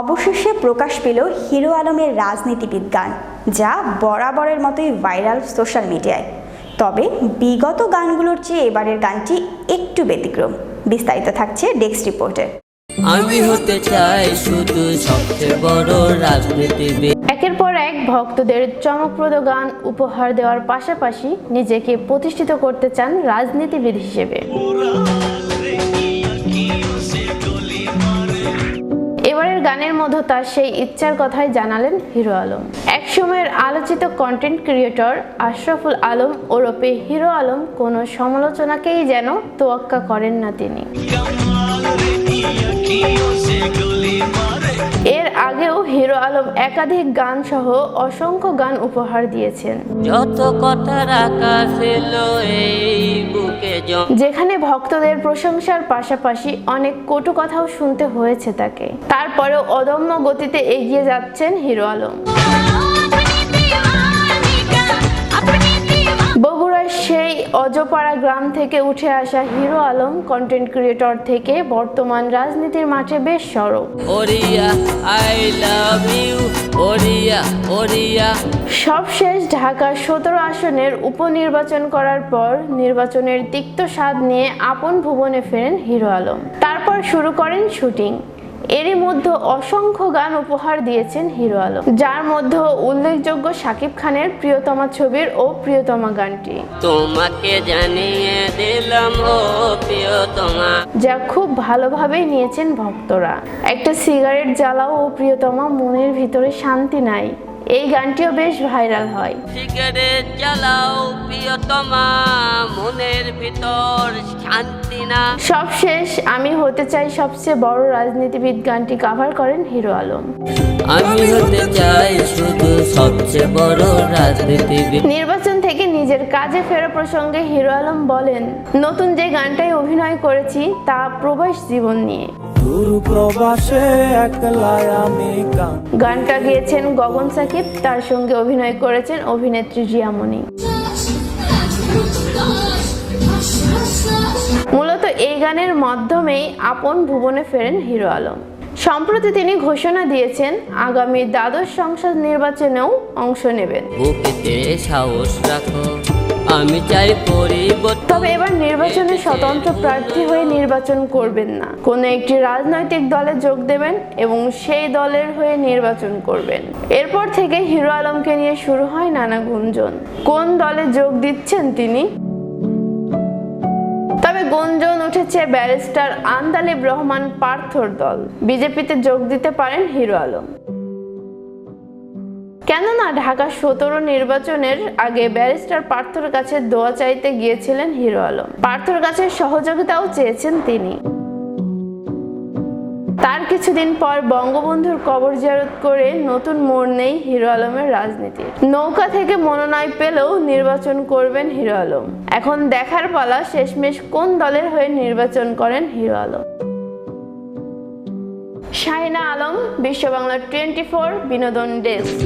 অবশেষে প্রকাশ পেল হিরো আলমের রাজনীতিবিদ গান যা বরাবরের মতোই ভাইরাল সোশ্যাল মিডিয়ায়। তবে বিগত গানগুলোর চেয়ে এবারের গানটি একটু ব্যতিক্রম। বিস্তারিত থাকছে ডেস্ক রিপোর্টে। আমি হতে চাই শুধু সবচেয়ে বড় রাজনীতিবিদ। একের পর এক ভক্তদের চমকপ্রদ গান উপহার দেওয়ার পাশাপাশি নিজেকে প্রতিষ্ঠিত করতে চান রাজনীতিবিদ হিসেবে। গানের মধ্যে তার সেই ইচ্ছার কথাই জানালেন হিরো আলম। একসময়ের আলোচিত কন্টেন্ট ক্রিয়েটর আশরাফুল আলম ওরফে হিরো আলম কোনো সমালোচনাকেই যেন তোয়াক্কা করেন না তিনি। এর আগেও হিরো আলম একাধিক গান সহ অসংখ্য গান উপহার দিয়েছেন। যত কথা রাখা ছিল এই বুকে জম যেখানে ভক্তদের প্রশংসার পাশাপাশি অনেক কটু কথাও শুনতে হয়েছে তাকে। তারপরেও অদম্য গতিতে এগিয়ে যাচ্ছেন হিরো আলম। অজপাড়া গ্রাম থেকে উঠে আসা হিরো আলম কন্টেন্ট ক্রিয়েটর থেকে বর্তমান রাজনীতির মাঠে বেশ সরব। সবশেষ ঢাকা সতেরো আসনের উপনির্বাচন করার পর নির্বাচনের তিক্ত স্বাদ নিয়ে আপন ভুবনে ফেরেন হিরো আলম। তারপর শুরু করেন শুটিং। এরই মধ্যে অসংখ্য গান উপহার দিয়েছেন হিরো আলম যার মধ্যে উল্লেখযোগ্য শাকিব খানের প্রিয়তমা ছবির ও প্রিয়তমা গানটি। তোমাকে জানিয়ে দিলাম ও প্রিয়তমা। যা খুব ভালোভাবেই নিয়েছেন ভক্তরা। একটা সিগারেট জ্বালাও ও প্রিয়তমা মনের ভিতরে শান্তি নাই। এই গানটিও বেশ ভাইরাল হয়। সিগারেট জ্বালাও প্রিয়তমা মনের ভিতর শান্তি না। সবশেষ আমি হতে চাই সবচেয়ে বড় রাজনীতিবিদ গানটি কভার করেন হিরো আলম। আমি হতে চাই শুধু সবচেয়ে বড় রাজনীতিবিদ। নির্বাচন থেকে নিজের কাজে ফেরা প্রসঙ্গে হিরো আলম বলেন নতুন যে গানটায় অভিনয় করেছি তা প্রবাস জীবন নিয়ে। দূর প্রবাসে একলাই আমি গানটা গেয়েছেন গগন সাকিব তার সঙ্গে অভিনয় করেছেন অভিনেত্রী রিয়ামণি মূলত এই গানের মাধ্যমেই আপন ভুবনে ফেরেন হিরো আলম। সম্প্রতি তিনি ঘোষণা দিয়েছেন আগামী দ্বাদশ সংসদ নির্বাচনেও অংশ নেবেন। সাহস রাখো। আমি চাই পরিবর্তন। তবে এবার নির্বাচনে স্বতন্ত্র প্রার্থী হয়ে নির্বাচন করবেন না। কোনো একটি রাজনৈতিক দলে যোগ দেবেন এবং সেই দলের হয়ে নির্বাচন করবেন। এরপর থেকে হিরো আলমকে নিয়ে শুরু হয় নানা গুঞ্জন। কোন দলে যোগ দিচ্ছেন তিনি? তবে গুঞ্জন উঠেছে ব্যারিস্টার আন্দালিব রহমান পার্থর দল। বিজেপিতে যোগ দিতে পারেন হিরো আলম। কেননা ঢাকা সতেরো নির্বাচনের আগে ব্যারিস্টার পার্থর কাছে দোয়া চাইতে গিয়েছিলেন হিরো আলম। পার্থর কাছে সহযোগিতাও চেয়েছেন তিনি। তার কিছুদিন পর বঙ্গবন্ধুর কবর জিয়ারত করে নতুন মোড় নেই হিরো আলমের রাজনীতি নৌকা থেকে মনোনয় পেলেও নির্বাচন করবেন হিরো আলম। এখন দেখার পালা শেষমেশ কোন দলের হয়ে নির্বাচন করেন hero Alam? Shahina Alam Bishwa Bangla twenty four বিনোদন ডেস্ক।